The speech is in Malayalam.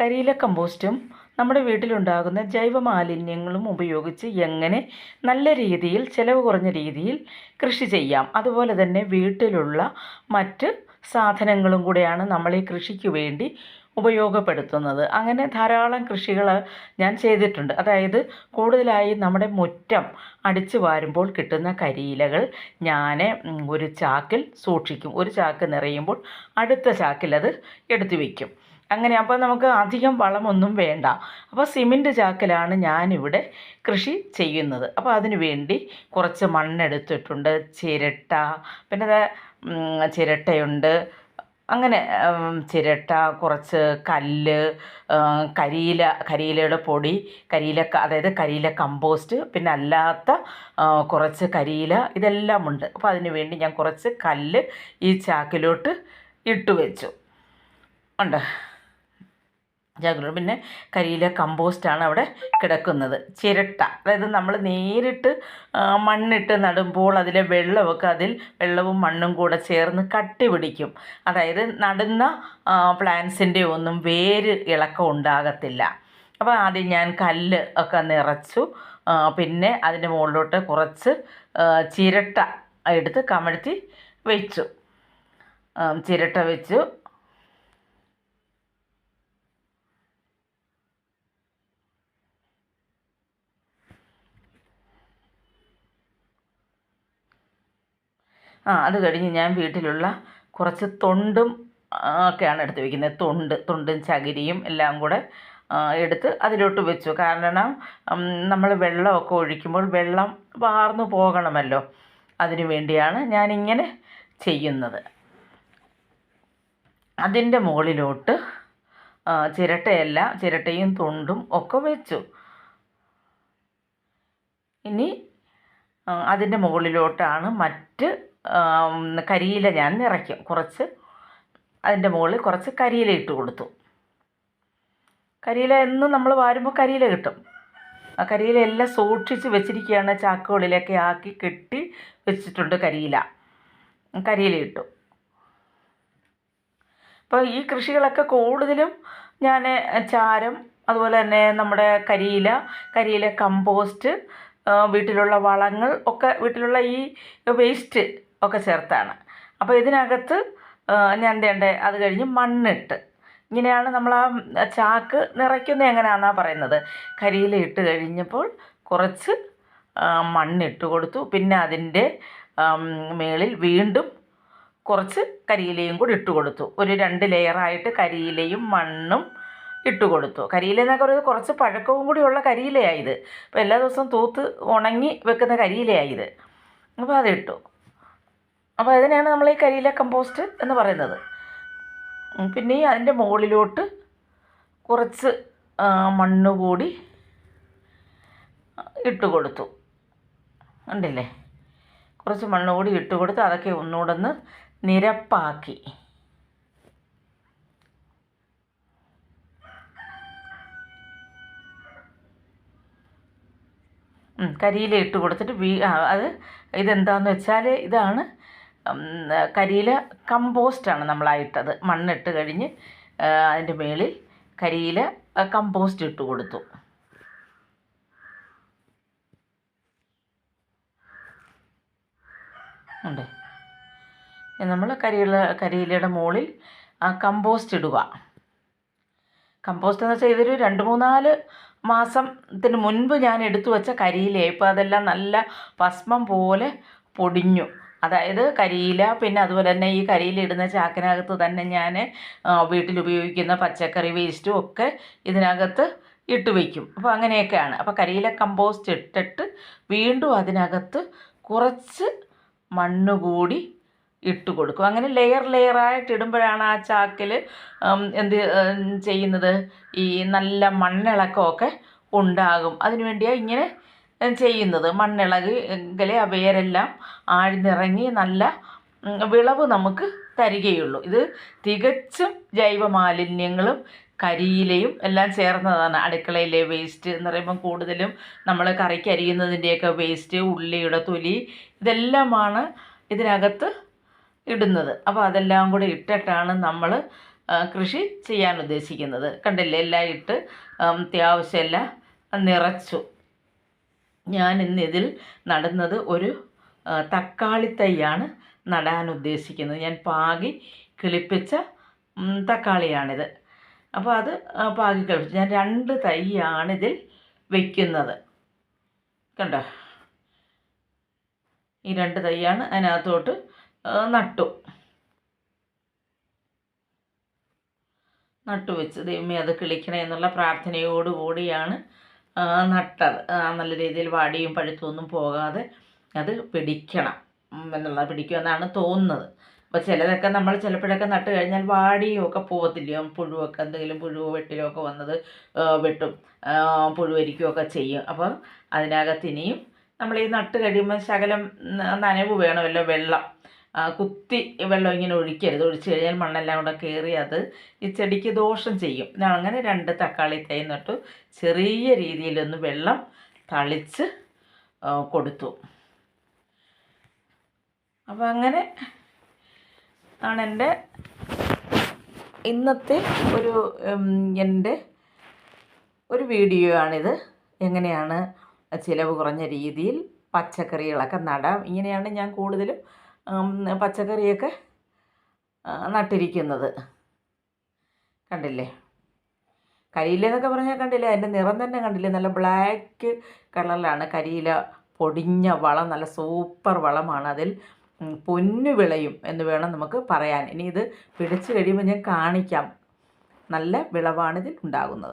കരിയില കമ്പോസ്റ്റും നമ്മുടെ വീട്ടിലുണ്ടാകുന്ന ജൈവ മാലിന്യങ്ങളും ഉപയോഗിച്ച് എങ്ങനെ നല്ല രീതിയിൽ ചിലവ് കുറഞ്ഞ രീതിയിൽ കൃഷി ചെയ്യാം. അതുപോലെ തന്നെ വീട്ടിലുള്ള മറ്റ് സാധനങ്ങളും കൂടെയാണ് നമ്മൾ ഈ കൃഷിക്ക് വേണ്ടി ഉപയോഗപ്പെടുത്തുന്നത്. അങ്ങനെ ധാരാളം കൃഷികൾ ഞാൻ ചെയ്തിട്ടുണ്ട്. അതായത് കൂടുതലായി നമ്മുടെ മുറ്റം അടിച്ചു വാരുമ്പോൾ കിട്ടുന്ന കരിയിലകൾ ഞാൻ ഒരു ചാക്കിൽ സൂക്ഷിക്കും. ഒരു ചാക്ക് നിറയുമ്പോൾ അടുത്ത ചാക്കിൽ അത് എടുത്തു വയ്ക്കും അങ്ങനെ അപ്പോൾ നമുക്ക് അധികം വളമൊന്നും വേണ്ട. അപ്പോൾ സിമന്റ് ചാക്കിലാണ് ഞാനിവിടെ കൃഷി ചെയ്യുന്നത്. അപ്പോൾ അതിനു വേണ്ടി കുറച്ച് മണ്ണെടുത്തിട്ടുണ്ട്. ചിരട്ട പിന്നെ ചിരട്ടയുണ്ട്. അങ്ങനെ ചിരട്ട കുറച്ച് കല്ല് കരിയില കരിയിലയുടെ പൊടി കരിയില അതായത് കരിയില കമ്പോസ്റ്റ് പിന്നെ അല്ലാത്ത കുറച്ച് കരിയില ഇതെല്ലാം ഉണ്ട്. അപ്പോൾ അതിന് വേണ്ടി ഞാൻ കുറച്ച് കല്ല് ഈ ചാക്കിലോട്ട് ഇട്ട് വെച്ചു ഉണ്ട്. ജാഗ്രത. പിന്നെ കരിയില കമ്പോസ്റ്റാണ് അവിടെ കിടക്കുന്നത്. ചിരട്ട. അതായത് നമ്മൾ നേരിട്ട് മണ്ണിട്ട് നടുമ്പോൾ അതിലെ വെള്ളമൊക്കെ അതിൽ വെള്ളവും മണ്ണും കൂടെ ചേർന്ന് കട്ടി പിടിക്കും. അതായത് നടുന്ന പ്ലാന്റ്സിന്റെ ഒന്നും വേര് ഇളക്കം ഉണ്ടാകത്തില്ല. അപ്പോൾ ആദ്യം ഞാൻ കല്ല് ഒക്കെ നിറച്ചു പിന്നെ അതിന്റെ മുകളിലോട്ട് കുറച്ച് ചിരട്ട എടുത്ത് കമഴ്ത്തി വെച്ചു. ചിരട്ട വെച്ചു. ആ അത് കഴിഞ്ഞ് ഞാൻ വീട്ടിലുള്ള കുറച്ച് തൊണ്ടും ഒക്കെയാണ് എടുത്ത് വയ്ക്കുന്നത് തൊണ്ട് തൊണ്ടും ചകിരിയും എല്ലാം കൂടെ എടുത്ത് അതിലോട്ട് വെച്ചു. കാരണം നമ്മൾ വെള്ളമൊക്കെ ഒഴിക്കുമ്പോൾ വെള്ളം വാർന്നു പോകണമല്ലോ. അതിനു വേണ്ടിയാണ് ഞാനിങ്ങനെ ചെയ്യുന്നത്. അതിന്റെ മുകളിലോട്ട് ചിരട്ടയല്ല ചിരട്ടയും തൊണ്ടും ഒക്കെ വെച്ചു. ഇനി അതിന്റെ മുകളിലോട്ടാണ് മറ്റ് കരിയില ഞാൻ നിറയ്ക്കും. കുറച്ച് അതിന്റെ മുകളിൽ കുറച്ച് കരിയില ഇട്ട് കൊടുത്തു. കരിയില എന്നും നമ്മൾ വാരുമ്പോൾ കരിയില കിട്ടും. ആ കരിയില എല്ലാം സൂക്ഷിച്ച് വെച്ചിരിക്കുകയാണ്. ചാക്കുകളിലൊക്കെ ആക്കി കെട്ടി വെച്ചിട്ടുണ്ട് കരിയില. കരിയില ഇട്ടു. അപ്പോൾ ഈ കൃഷികളൊക്കെ കൂടുതലും ഞാൻ ചാരം അതുപോലെ തന്നെ നമ്മുടെ കരിയില കരിയില കമ്പോസ്റ്റ് വീട്ടിലുള്ള വളങ്ങൾ ഒക്കെ വീട്ടിലുള്ള ഈ വേസ്റ്റ് ഒക്കെ ചേർത്താണ്. അപ്പോൾ ഇതിനകത്ത് വേണ്ട അത് കഴിഞ്ഞ് മണ്ണിട്ട്. ഇങ്ങനെയാണ് നമ്മൾ ആ ചാക്ക് നിറയ്ക്കുന്നത് എങ്ങനെയാണെന്നാണ് പറയുന്നത്. കരിയില ഇട്ട് കഴിഞ്ഞപ്പോൾ കുറച്ച് മണ്ണിട്ട് കൊടുത്തു. പിന്നെ അതിന്റെ മേളിൽ വീണ്ടും കുറച്ച് കരിയിലയും കൂടി ഇട്ട് കൊടുത്തു. ഒരു രണ്ട് ലെയറായിട്ട് കരിയിലയും മണ്ണും ഇട്ട് കൊടുത്തു. കരിയില എന്നൊക്കെ പറയുന്നത് കുറച്ച് പഴക്കവും കൂടിയുള്ള കരിയിലയായത് അപ്പോൾ എല്ലാ ദിവസവും തൂത്ത് ഉണങ്ങി വെക്കുന്ന കരിയിലയായത് അപ്പോൾ അതിട്ടു അപ്പോൾ അതിനെയാണ് നമ്മൾ ഈ കരിയില കമ്പോസ്റ്റ് എന്ന് പറയുന്നത്. പിന്നെ അതിന്റെ മുകളിലോട്ട് കുറച്ച് മണ്ണ് കൂടി ഇട്ട് കൊടുത്തു. ഉണ്ടല്ലേ കുറച്ച് മണ്ണ് കൂടി ഇട്ട് കൊടുത്ത് അതൊക്കെ ഒന്നുകൂടെ ഒന്ന് നിരപ്പാക്കി. കരിയില ഇട്ട് കൊടുത്തിട്ട് വീ അത് ഇതെന്താന്ന് വെച്ചാൽ ഇതാണ് കരിയില കമ്പോസ്റ്റാണ് നമ്മളായിട്ടത്. മണ്ണിട്ട് കഴിഞ്ഞ് അതിന്റെ മേളിൽ കരിയില കമ്പോസ്റ്റ് ഇട്ട് കൊടുത്തു. ഉണ്ട്? നമ്മൾ കരിയില കരിയിലയുടെ മുകളിൽ കമ്പോസ്റ്റ് ഇടുക. കമ്പോസ്റ്റ് എന്ന് വെച്ചാൽ ഇതൊരു രണ്ട് മൂന്നാൽ മാസത്തിന് മുൻപ് ഞാൻ എടുത്തു വെച്ച കരിയില ഇപ്പോൾ അതെല്ലാം നല്ല ഭസ്മം പോലെ പൊടിഞ്ഞു. അതായത് കരിയില പിന്നെ അതുപോലെ തന്നെ ഈ കരിയില ഇടുന്ന ചാക്കിനകത്ത് തന്നെ ഞാൻ വീട്ടിൽ ഉപയോഗിക്കുന്ന പച്ചക്കറി വേസ്റ്റും ഒക്കെ ഇതിനകത്ത് ഇട്ട് വയ്ക്കും അപ്പോൾ അങ്ങനെയൊക്കെയാണ്. അപ്പോൾ കരിയില കമ്പോസ്റ്റ് ഇട്ടിട്ട് വീണ്ടും അതിനകത്ത് കുറച്ച് മണ്ണ് കൂടി ഇട്ട് കൊടുക്കും. അങ്ങനെ ലെയർ ലെയറായിട്ട് ഇടുമ്പോഴാണ് ആ ചാക്കിൽ എന്ത് ചെയ്യുന്നത്? ഈ നല്ല മണ്ണിളക്കമൊക്കെ ഉണ്ടാകും. അതിനു വേണ്ടിയാണ് ഇങ്ങനെ ചെയ്യുന്നത്. മണ്ണിളകി എങ്കിലേ ആ വേരെല്ലാം ആഴ്ന്നിറങ്ങി നല്ല വിളവ് നമുക്ക് തരികയുള്ളൂ. ഇത് തികച്ചും ജൈവ മാലിന്യങ്ങളും കരിയിലയും എല്ലാം ചേർന്നതാണ്. അടുക്കളയിലെ വേസ്റ്റ് എന്ന് പറയുമ്പം കൂടുതലും നമ്മൾ കറിക്ക് അരിയുന്നതിന്റെയൊക്കെ വേസ്റ്റ് ഉള്ളിയുടെ തൊലി ഇതെല്ലാമാണ് ഇതിനകത്ത് ഇടുന്നത്. അപ്പോൾ അതെല്ലാം കൂടി ഇട്ടിട്ടാണ് നമ്മൾ കൃഷി ചെയ്യാൻ ഉദ്ദേശിക്കുന്നത്. കണ്ടില്ലേ? എല്ലാം ഇട്ട് അത്യാവശ്യമല്ല നിറച്ചു. ഞാൻ ഇന്ന് ഇതിൽ നടുന്നത് ഒരു തക്കാളി തൈയാണ് നടാൻ ഉദ്ദേശിക്കുന്നത്. ഞാൻ പാകി കിളിപ്പിച്ച തക്കാളിയാണിത്. അപ്പോൾ അത് പാകി കിളിപ്പിച്ചു ഞാൻ രണ്ട് തൈയാണിതിൽ വയ്ക്കുന്നത് കണ്ടോ? ഈ രണ്ട് തൈയാണ് അതിനകത്തോട്ട് നട്ടു. നട്ടു വെച്ച് ദൈവമേ അത് കിളിക്കണേ എന്നുള്ള പ്രാർത്ഥനയോടുകൂടിയാണ് നട്ടത്. നല്ല രീതിയിൽ വാടിയും പഴുത്തൊന്നും പോകാതെ അത് പിടിക്കണം. എന്നുള്ളത് എന്നുള്ള പിടിക്കുമെന്നാണ് തോന്നുന്നത്. അപ്പോൾ ചിലതൊക്കെ നമ്മൾ ചിലപ്പോഴൊക്കെ നട്ട് കഴിഞ്ഞാൽ വാടിയും ഒക്കെ പോകത്തില്ലയോ? പുഴുവൊക്കെ എന്തെങ്കിലും പുഴുവോ വെട്ടിലോ ഒക്കെ വന്നത് വെട്ടും. പുഴുവരിക്കുകയൊക്കെ ചെയ്യും. അപ്പോൾ അതിനകത്ത് ഇനിയും നമ്മൾ ഈ നട്ട് കഴിയുമ്പോൾ ശകലം നനവ് വേണമല്ലോ വെള്ളം. കുത്തി വെള്ളം ഇങ്ങനെ ഒഴിക്കരുത്. ഒഴിച്ചു കഴിഞ്ഞാൽ മണ്ണെല്ലാം കൂടെ കയറി അത് ഈ ചെടിക്ക് ദോഷം ചെയ്യും. അങ്ങനെ രണ്ട് തക്കാളി തൈ നട്ടു. ചെറിയ രീതിയിലൊന്ന് വെള്ളം തളിച്ച് കൊടുത്തു. അപ്പം അങ്ങനെ ആണ് എന്റെ ഇന്നത്തെ ഒരു എന്റെ ഒരു വീഡിയോ ആണിത്. എങ്ങനെയാണ് ചിലവ് കുറഞ്ഞ രീതിയിൽ പച്ചക്കറികളൊക്കെ നടാം. ഇങ്ങനെയാണ് ഞാൻ കൂടുതലും പച്ചക്കറിയൊക്കെ നട്ടിരിക്കുന്നത്. കണ്ടില്ലേ? കരിയില എന്നൊക്കെ പറഞ്ഞാൽ കണ്ടില്ലേ? അതിന്റെ നിറം തന്നെ കണ്ടില്ലേ? നല്ല ബ്ലാക്ക് കളറിലാണ് കരിയില പൊടിഞ്ഞ വളം നല്ല സൂപ്പർ വളമാണ്. അതിൽ പൊന്നു വിളയും എന്ന് വേണം നമുക്ക് പറയാൻ. ഇനി ഇത് പിടിച്ചു കഴിയുമ്പോൾ ഞാൻ കാണിക്കാം. നല്ല വിളവാണിതിൽ ഉണ്ടാകുന്നത്.